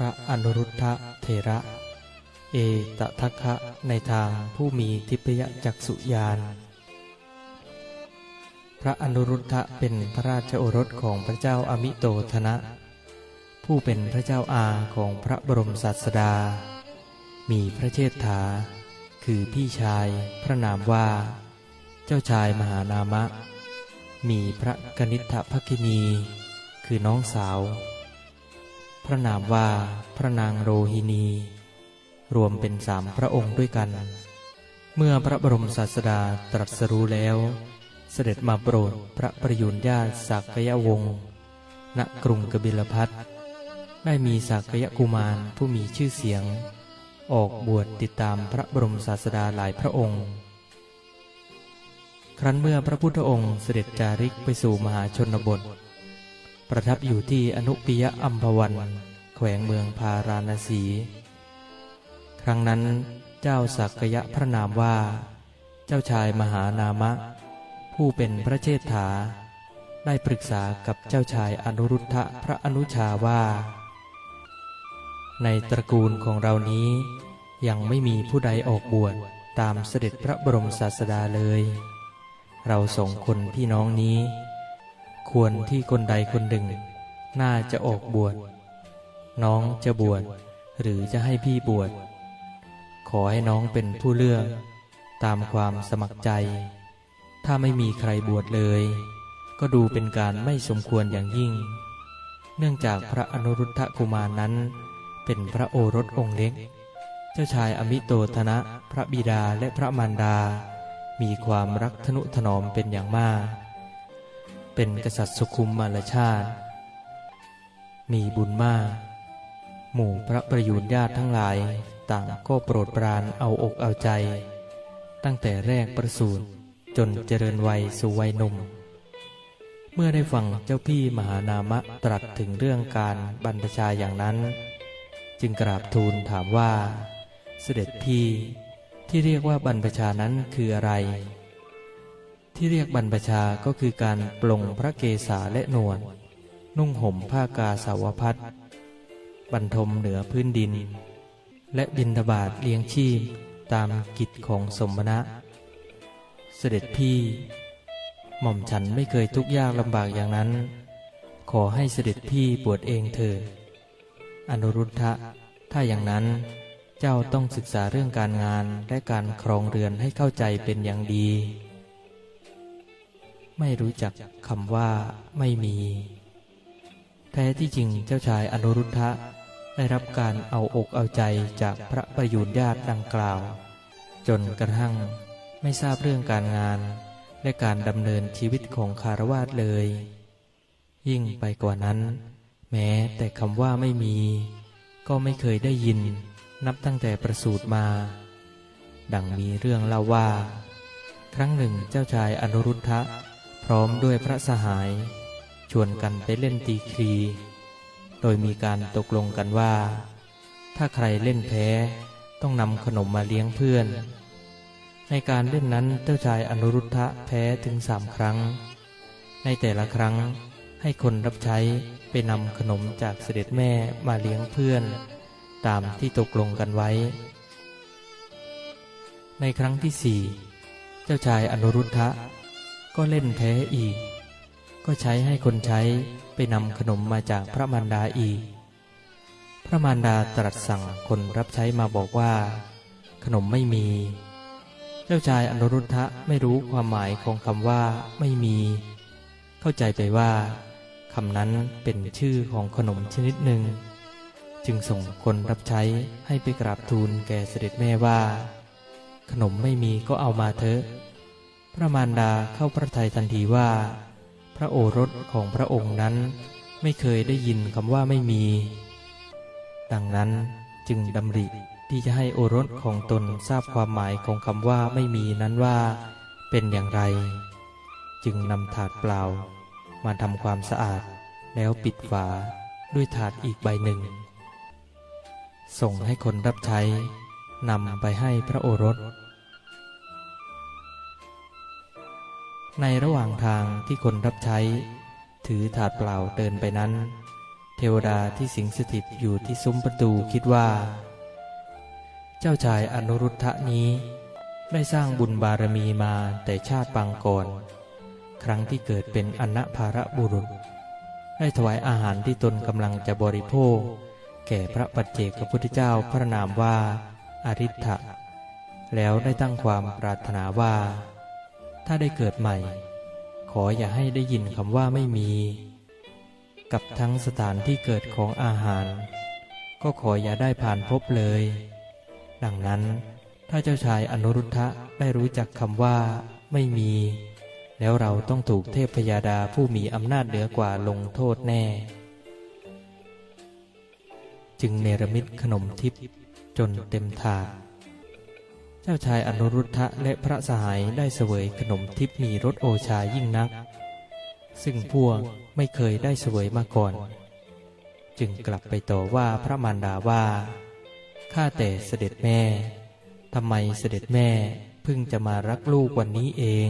ระอนุรุทธะเถระ เอตทัคคะในทางผู้มีทิพยจักษุญาณ พระอนุรุทธะเป็นพระราชโอรสของพระเจ้าอมิโตธนะ ผู้เป็นพระเจ้าอาของพระบรมศาสดา มีพระเชษฐา คือพี่ชายพระนามว่า เจ้าชายมหานามะ มีพระกนิษฐภคินี คือน้องสาว พระนามว่าพระนางโรหินี รวมเป็นสามพระองค์ด้วยกัน เมื่อพระบรมศาสดาตรัสรู้แล้ว เสด็จมาโปรดพระประยุรญาติสักยวงศ์ณกรุงกบิลพัทได้มีสักยกุมารผู้มีชื่อเสียง ออกบวชติดตามพระบรมศาสดาหลายพระองค์ ครั้นเมื่อพระพุทธองค์เสด็จจาริกไปสู่มหาชนบท ประทับอยู่ที่อนุปิยอัมพวัน แขวงเมืองพาราณสี ครั้งนั้นเจ้าสักยะพระนามว่า เจ้าชายมหานามะ ผู้เป็นพระเชษฐา ได้ปรึกษากับเจ้าชายอนุรุทธะพระอนุชาว่า ในตระกูลของเรานี้ยังไม่มีผู้ใดออกบวชตามเสด็จพระบรมศาสดาเลย เราสองคนพี่น้องนี้ ควรที่คนใดคนหนึ่ง น่าจะออกบวช น้องจะบวชหรือจะให้พี่บวช ขอให้น้องเป็นผู้เลือก ตามความสมัครใจ ถ้าไม่มีใครบวชเลย ก็ดูเป็นการไม่สมควรอย่างยิ่ง เนื่องจากพระอนุรุทธกุมารนั้น เป็นพระโอรสองค์เล็ก เจ้าชายอมิโตธนะ พระบิดาและพระมารดา มีความรักทนุถนอมเป็นอย่างมาก เป็นกษัตริย์สุขุมมารชาติ มีบุญมาก หมู่พระประยุรญาติทั้งหลายต่างก็โปรดปรานเอาอกเอาใจ ตั้งแต่แรกประสูติจนเจริญวัยสู่วัยหนุ่ม เมื่อได้ฟังเจ้าพี่มหานามะตรัสถึงเรื่องการบรรพชาอย่างนั้น จึงกราบทูลถามว่า เสด็จพี่ที่เรียกว่าบรรพชานั้นคืออะไร ที่เรียกบรรพชาก็คือการปลงพระเกศาและนวดนุ่งห่มผ้ากาสาวพัดบรรทมเหนือพื้นดิน และบินทบาทเลี้ยงชีพตามกิจของสมณะ เสด็จพี่ หม่อมฉันไม่เคยทุกข์ยากลำบากอย่างนั้น ขอให้เสด็จพี่บวชเองเถิดอนุรุทธะถ้าอย่างนั้นเจ้าต้องศึกษาเรื่องการงานและการครองเรือนให้เข้าใจเป็นอย่างดี ไม่รู้จักคำว่าไม่มี แท้ที่จริงเจ้าชายอนุรุทธะได้รับการเอาอกเอาใจจากพระประยุรญาติดังกล่าว จนกระทั่งไม่ทราบเรื่องการงาน และการดำเนินชีวิตของคารวาสเลย ยิ่งไปกว่านั้น แม้แต่คำว่าไม่มี ก็ไม่เคยได้ยินนับตั้งแต่ประสูติมา ดังมีเรื่องเล่าว่า ครั้งหนึ่งเจ้าชายอนุรุทธะ ร้อมด้วยพระสหาย ชวนกันไปเล่นตีคลีโดยมีการตกลงกันว่า ถ้าใครเล่นแพ้ต้องนำขนมมาเลี้ยงเพื่อน ในการเล่นนั้นเจ้าชายอนุรุทธะแพ้ถึงสามครั้ง ในแต่ละครั้งให้คนรับใช้ไปนำขนมจากเสด็จแม่มาเลี้ยงเพื่อน ตามที่ตกลงกันไว้ ในครั้งที่สี่เจ้าชายอนุรุทธะ ก็เล่นแพ้อีก ก็ใช้ให้คนใช้ไปนำขนมมาจากพระมารดาอีก พระมารดาตรัสสั่งคนรับใช้มาบอกว่า ขนมไม่มี เจ้าชายอนุรุทธะไม่รู้ความหมายของคำว่าไม่มี เข้าใจไปว่าคำนั้นเป็นชื่อของขนมชนิดหนึ่ง จึงส่งคนรับใช้ให้ไปกราบทูลแก่เสด็จแม่ว่า ขนมไม่มีก็เอามาเถอะ พระมารดาเข้าพระทัยทันทีว่า พระโอรสของพระองค์นั้นไม่เคยได้ยินคำว่าไม่มี ดังนั้นจึงดำริที่จะให้โอรสของตนทราบความหมายของคำว่าไม่มีนั้นว่า เป็นอย่างไร จึงนำถาดเปล่า มาทำความสะอาดแล้วปิดฝาด้วยถาดอีกใบหนึ่ง ส่งให้คนรับใช้นำไปให้พระโอรส ในระหว่างทางที่คนรับใช้ ถือถาดเปล่าเดินไปนั้น เทวดาที่สิงสถิตอยู่ที่ซุ้มประตูคิดว่า เจ้าชายอนุรุทธะนี้ ได้สร้างบุญบารมีมาแต่ชาติปางก่อน ครั้งที่เกิดเป็นอนัภาระบุรุษ ได้ถวายอาหารที่ตนกำลังจะบริโภค แก่พระปัจเจกพุทธเจ้าพระนามว่า อริ t ะแล้วได้ตั้งความปรารถนาว่า ถ้าได้เกิดใหม่ ขออย่าให้ได้ยินคำว่าไม่มี กับทั้งสถานที่เกิดของอาหาร ก็ขออย่าได้ผ่านพบเลย ดังนั้นถ้าเจ้าชายอนุรุทธะได้รู้จักคำว่าไม่มี แล้วเราต้องถูกเทพพยาดาผู้มีอำนาจเหนือกว่าลงโทษแน่ จึงเนรมิตขนมทิพย์จนเต็มถาด จ้าชายอนุรุทธะและพระสหายได้เสวยขนมทิพมีรสโอชายิ่งนัก ซึ่งพวกไม่เคยได้เสวยมาก่อน จึงกลับไปต่อว่าพระมารดาว่า ข้าแต่เสด็จแม่ทำไมเสด็จแม่เพิ่งจะมารักลูกวันนี้เอง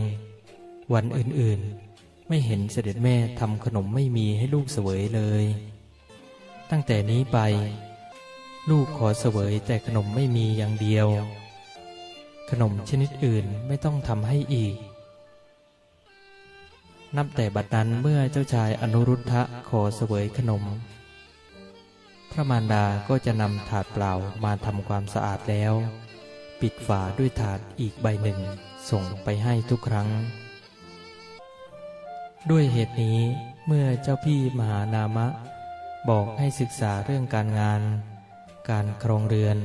วันอื่นๆ ไม่เห็นเสด็จแม่ทำขนมไม่มีให้ลูกเสวยเลย ตั้งแต่นี้ไป ลูกขอเสวยแต่ขนมไม่มีอย่างเดียว ขนมชนิดอื่นไม่ต้องทำให้อีก นับแต่บัดนั้นเมื่อเจ้าชายอนุรุทธะขอเสวยขนม พระมารดาก็จะนำถาดเปล่ามาทำความสะอาดแล้ว ปิดฝาด้วยถาดอีกใบหนึ่งส่งไปให้ทุกครั้ง ด้วยเหตุนี้เมื่อเจ้าพี่มหานามะ บอกให้ศึกษาเรื่องการงาน การครองเรือน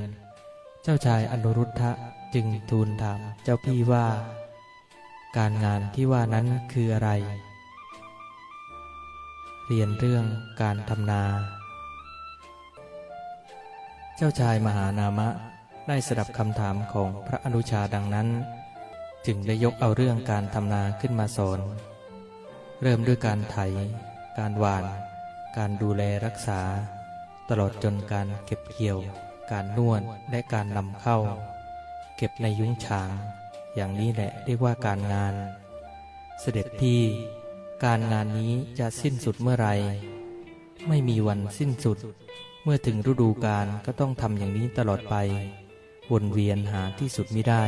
เจ้าชายอนุรุทธะ จึงทูลถามเจ้าพี่ว่า การงานที่ว่านั้นคืออะไร เรียนเรื่องการทำนา เจ้าชายมหานามะได้สดับคำถามของพระอนุชาดังนั้น จึงได้ยกเอาเรื่องการทำนาขึ้นมาสอนเริ่มด้วยการไถ การหว่าน การดูแลรักษา ตลอดจนการเก็บเกี่ยว การนวดและการนำเข้า เก็บในยุ้งฉาง อย่างนี้แหละเรียกว่าการงาน เสด็จพี่ การงานนี้จะสิ้นสุดเมื่อไร ไม่มีวันสิ้นสุด เมื่อถึงฤดูกาลก็ต้องทำอย่างนี้ตลอดไป วนเวียนหาที่สุดไม่ได้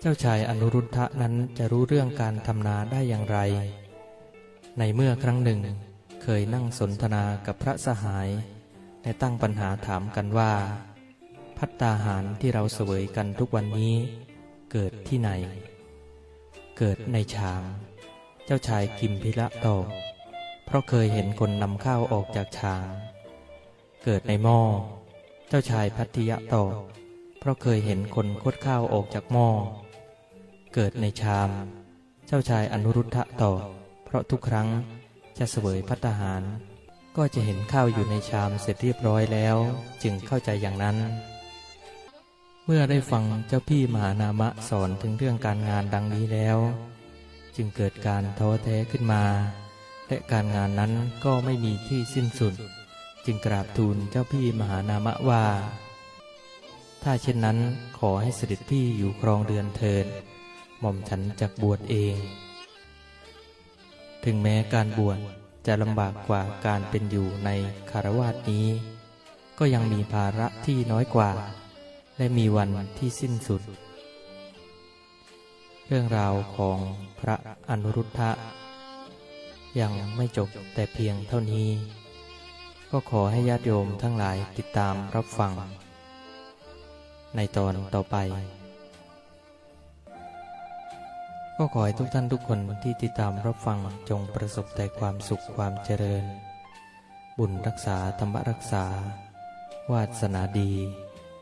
เจ้าชายอนุรุทธะนั้นจะรู้เรื่องการทำนาได้อย่างไร ในเมื่อครั้งหนึ่ง เคยนั่งสนทนากับพระสหาย และตั้งปัญหาถามกันว่า พัตตาหารที่เราเสวยกันทุกวันนี้ เกิดที่ไหน เกิดในชามเจ้าชายกิมพิละตอบเพราะเคยเห็นคนนำข้าวออกจากชามเกิดในหม้อ เจ้าชายพัทธิยะตอบเพราะเคยเห็นคนคดข้าวออกจากหม้อ เกิดในชาม เจ้าชายอนุรุทธะตอบเพราะทุกครั้งจะเสวยพัตตาหาร ก็จะเห็นข้าวอยู่ในชามเสร็จเรียบร้อยแล้ว จึงเข้าใจอย่างนั้น เมื่อได้ฟังเจ้าพี่มหานามะสอนถึงเรื่องการงานดังนี้แล้ว จึงเกิดการท้อแท้ขึ้นมา และการงานนั้นก็ไม่มีที่สิ้นสุด จึงกราบทูลเจ้าพี่มหานามะว่า ถ้าเช่นนั้นขอให้เสด็จพี่อยู่ครองเรือนเถิดหม่อมฉันจักบวชเอง ถึงแม้การบวชจะลำบากกว่าการเป็นอยู่ในคารวาสนี้ ก็ยังมีภาระที่น้อยกว่า และมีวันที่สิ้นสุด เรื่องราวของพระอนุรุทธะ ยังไม่จบแต่เพียงเท่านี้ ก็ขอให้ญาติโยมทั้งหลายติดตามรับฟัง ในตอนต่อไป ก็ขอให้ทุกท่านทุกคนที่ติดตามรับฟังจงประสบแต่ความสุขความเจริญ บุญรักษาธรรมรักษาวาสนาดี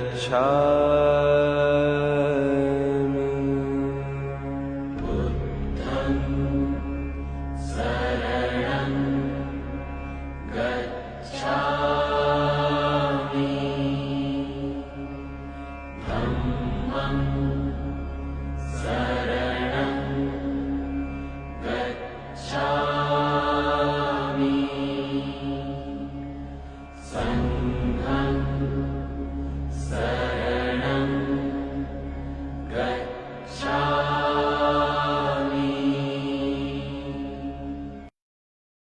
गच्छ